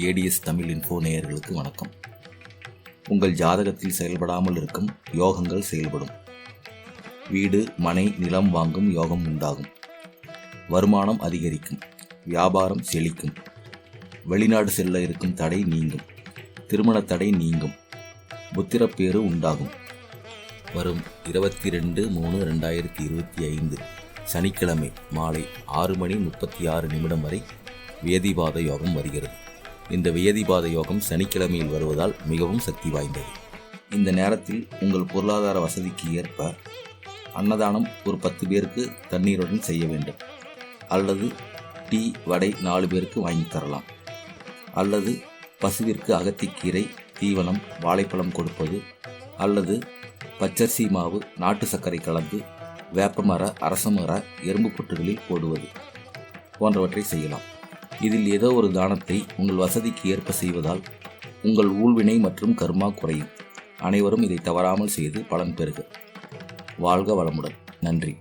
ADS Tamil info நேயர்களுக்கு வணக்கம். உங்கள் ஜாதகத்தில் செயல்படாமல் இருக்கும் யோகங்கள் செயல்படும். வீடு மனை நிலம் வாங்கும் யோகம் உண்டாகும். வருமானம் அதிகரிக்கும் வியாபாரம் செழிக்கும். வெளிநாடு செல்ல இருக்கும் தடை நீங்கும் திருமண தடை நீங்கும் புத்திரப்பேறு உண்டாகும். வரும் இருபத்தி ரெண்டு மூணு ரெண்டாயிரத்தி இருபத்தி ஐந்து சனிக்கிழமை மாலை ஆறு மணி முப்பத்தி ஆறு நிமிடம் வரை வேதிவாத யோகம் வருகிறது. இந்த வியதிபாத யோகம் சனிக்கிழமையில் வருவதால் மிகவும் சக்தி வாய்ந்தது. இந்த நேரத்தில் உங்கள் பொருளாதார வசதிக்கு ஏற்ப அன்னதானம் ஒரு பத்து பேருக்கு தண்ணீருடன் செய்ய வேண்டும். அல்லது டீ வடை நாலு பேருக்கு வாங்கி தரலாம். அல்லது பசுவிற்கு அகத்திக்கீரை தீவனம் வாழைப்பழம் கொடுப்பது அல்லது பச்சரிசி மாவு நாட்டு சர்க்கரை கலந்து வேப்பமர அரசமர எறும்பு புற்றுகளில் போடுவது போன்றவற்றை செய்யலாம். இதில் ஏதோ ஒரு தானத்தை உங்கள் வசதிக்கு ஏற்ப செய்வதால் உங்கள் ஊழ்வினை மற்றும் கர்மா குறையும். அனைவரும் இதை தவறாமல் செய்து பலன் பெறுக. வாழ்க வளமுடன். நன்றி.